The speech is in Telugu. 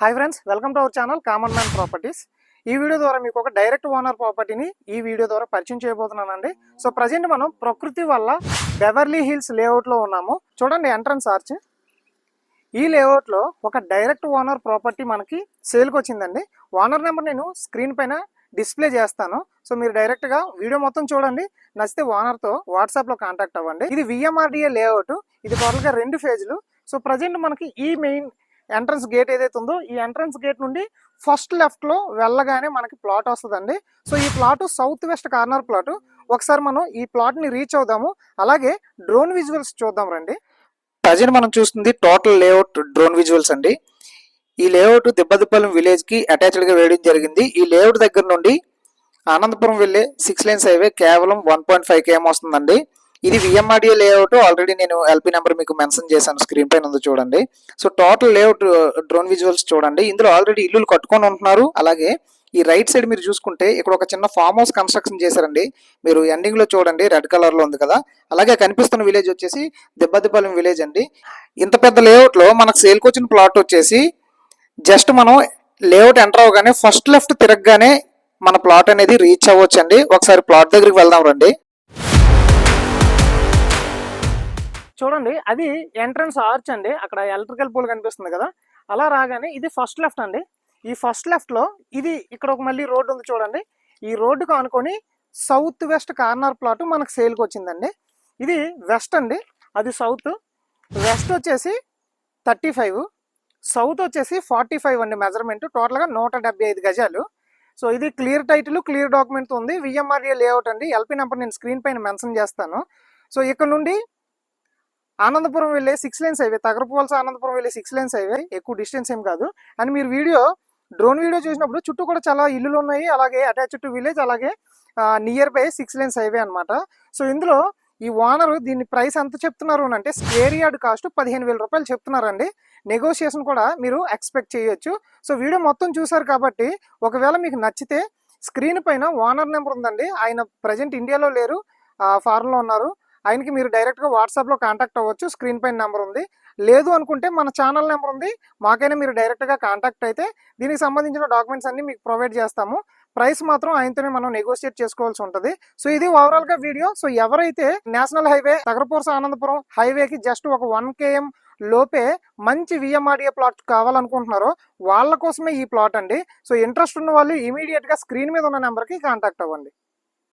Hi friends welcome to our channel common man properties ఈ వీడియో ద్వారా మీకు ఒక డైరెక్ట్ ఓనర్ ప్రాపర్టీని ఈ వీడియో ద్వారా పరిచయం చేయబోతున్నానండి. సో ప్రజెంట్ మనం ప్రకృతి వల్ల బెవర్లీ హిల్స్ లేఅవుట్లో ఉన్నాము. చూడండి ఎంట్రన్స్ ఆర్చ్ ఈ లేఅవుట్లో ఒక డైరెక్ట్ ఓనర్ ప్రాపర్టీ మనకి సేల్కి వచ్చిందండి. ఓనర్ నెంబర్ నేను స్క్రీన్ పైన డిస్ప్లే చేస్తాను. సో మీరు డైరెక్ట్గా వీడియో మొత్తం చూడండి. నచ్చితే ఓనర్తో వాట్సాప్లో కాంటాక్ట్ అవ్వండి. ఇది విఎంఆర్డిఏ లేఅవుట్ ఇది టోటల్గా రెండు ఫేజ్లు సో ప్రజెంట్ మనకి ఈ మెయిన్ ఎంట్రన్స్ గేట్ ఏదైతే ఉందో ఈ ఎంట్రన్స్ గేట్ నుండి ఫస్ట్ లెఫ్ట్లో వెళ్ళగానే మనకి ప్లాట్ వస్తుందండి. సో ఈ plot south west corner plot ఒకసారి మనం ఈ ప్లాట్ని రీచ్ అవుదాము. అలాగే డ్రోన్ విజువల్స్ చూద్దాం రండి. ప్రజెంట్ మనం చూస్తుంది టోటల్ లేఅవుట్ డ్రోన్ విజువల్స్ అండి. ఈ లేఅవుట్ దిబ్బదిబ్బలం విలేజ్కి అటాచ్డ్గా వేయడం జరిగింది. ఈ లేఅవుట్ దగ్గర నుండి అనంతపురం వెళ్ళే సిక్స్ లైన్స్ హైవే కేవలం వన్ పాయింట్ ఫైవ్ కేఎం వస్తుందండి. ఇది విఎంఆర్డిఏ లేఅవుట్ ఆల్రెడీ నేను ఎల్పీ నెంబర్ మీకు మెన్షన్ చేశాను స్క్రీన్ పైన ఉంది చూడండి. So total layout drone visuals చూడండి. ఇందులో ఆల్రెడీ ఇల్లులు కట్టుకొని ఉంటున్నారు. అలాగే ఈ రైట్ సైడ్ మీరు చూసుకుంటే ఇక్కడ ఒక చిన్న ఫామ్ హౌస్ కన్స్ట్రక్షన్ చేశారండి. మీరు ఎండింగ్లో చూడండి రెడ్ కలర్లో ఉంది కదా. అలాగే కనిపిస్తున్న విలేజ్ వచ్చేసి దెబ్బదిపాలెం విలేజ్ అండి. ఇంత పెద్ద లేఅవుట్లో మనకు సేల్కి వచ్చిన ప్లాట్ వచ్చేసి జస్ట్ మనం లేఅవుట్ ఎంటర్ అవగానే ఫస్ట్ లెఫ్ట్ తిరగగానే మన ప్లాట్ అనేది రీచ్ అవ్వచ్చు అండి ఒకసారి ప్లాట్ దగ్గరికి వెళ్దాం రండి. చూడండి అది ఎంట్రన్స్ ఆర్చ్ అండి. అక్కడ ఎలక్ట్రికల్ పోల్ కనిపిస్తుంది కదా. అలా రాగానే ఇది ఫస్ట్ లెఫ్ట్ అండి. ఈ ఫస్ట్ లెఫ్ట్లో ఇది ఇక్కడ ఒక మళ్ళీ రోడ్డు ఉంది చూడండి. ఈ రోడ్డుకు ఆనుకొని సౌత్ వెస్ట్ కార్నర్ ప్లాట్ మనకు సేల్కి వచ్చిందండి. ఇది వెస్ట్ అండి. అది సౌత్. వెస్ట్ వచ్చేసి థర్టీ ఫైవ్. సౌత్ వచ్చేసి ఫార్టీ ఫైవ్ అండి మెజర్మెంట్. టోటల్గా నూట డెబ్బై ఐదు గజాలు. సో ఇది క్లియర్ టైటిల్ క్లియర్ డాక్యుమెంట్ ఉంది. విఎంఆర్ఏ లేఅవుట్ అండి. ఎల్పీ నెంబర్ నేను స్క్రీన్ పైన మెన్షన్ చేస్తాను. సో ఇక్కడ నుండి ఆనందపురం వెళ్ళే six lines highway Tagarapuvalasa Anandapuram వెళ్ళే సిక్స్ లైన్స్ హైవే ఎక్కువ డిస్టెన్స్ ఏం కాదు. అండ్ మీరు వీడియో డ్రోన్ వీడియో చూసినప్పుడు చుట్టూ కూడా చాలా ఇల్లులు ఉన్నాయి. అలాగే అటాచ్ టు విలేజ్ అలాగే near by six lines highway అనమాట సో ఇందులో ఈ ఓనరు దీని ప్రైస్ ఎంత చెప్తున్నారు అని అంటే స్క్వేర్ యార్డ్ కాస్ట్ పదిహేను వేల రూపాయలు చెప్తున్నారండి. నెగోషియేషన్ కూడా మీరు ఎక్స్పెక్ట్ చేయొచ్చు. సో వీడియో మొత్తం చూసారు కాబట్టి ఒకవేళ మీకు నచ్చితే స్క్రీన్ పైన ఓనర్ నెంబర్ ఉందండి. ఆయన ప్రజెంట్ ఇండియాలో లేరు. ఫారెన్లో ఉన్నారు. ఆయనకి మీరు డైరెక్ట్గా వాట్సాప్లో కాంటాక్ట్ అవ్వచ్చు స్క్రీన్ పైన నెంబర్ ఉంది. లేదు అనుకుంటే మన ఛానల్ నెంబర్ ఉంది. మాకైనా మీరు డైరెక్ట్గా కాంటాక్ట్ అయితే దీనికి సంబంధించిన డాక్యుమెంట్స్ అన్ని మీకు ప్రొవైడ్ చేస్తాము. ప్రైస్ మాత్రం ఆయనతోనే మనం నెగోషియేట్ చేసుకోవాల్సి ఉంటుంది. సో ఇది ఓవరాల్గా వీడియో. సో ఎవరైతే నేషనల్ హైవే తగరపూర్స ఆనందపురం హైవేకి జస్ట్ ఒక వన్ కేఎం లోపే మంచి విఎంఆర్డిఏ ప్లాట్ కావాలనుకుంటున్నారో వాళ్ళ కోసమే ఈ ప్లాట్ అండి. సో ఇంట్రెస్ట్ ఉన్న వాళ్ళు ఇమీడియట్గా స్క్రీన్ మీద ఉన్న నెంబర్కి కాంటాక్ట్ అవ్వండి.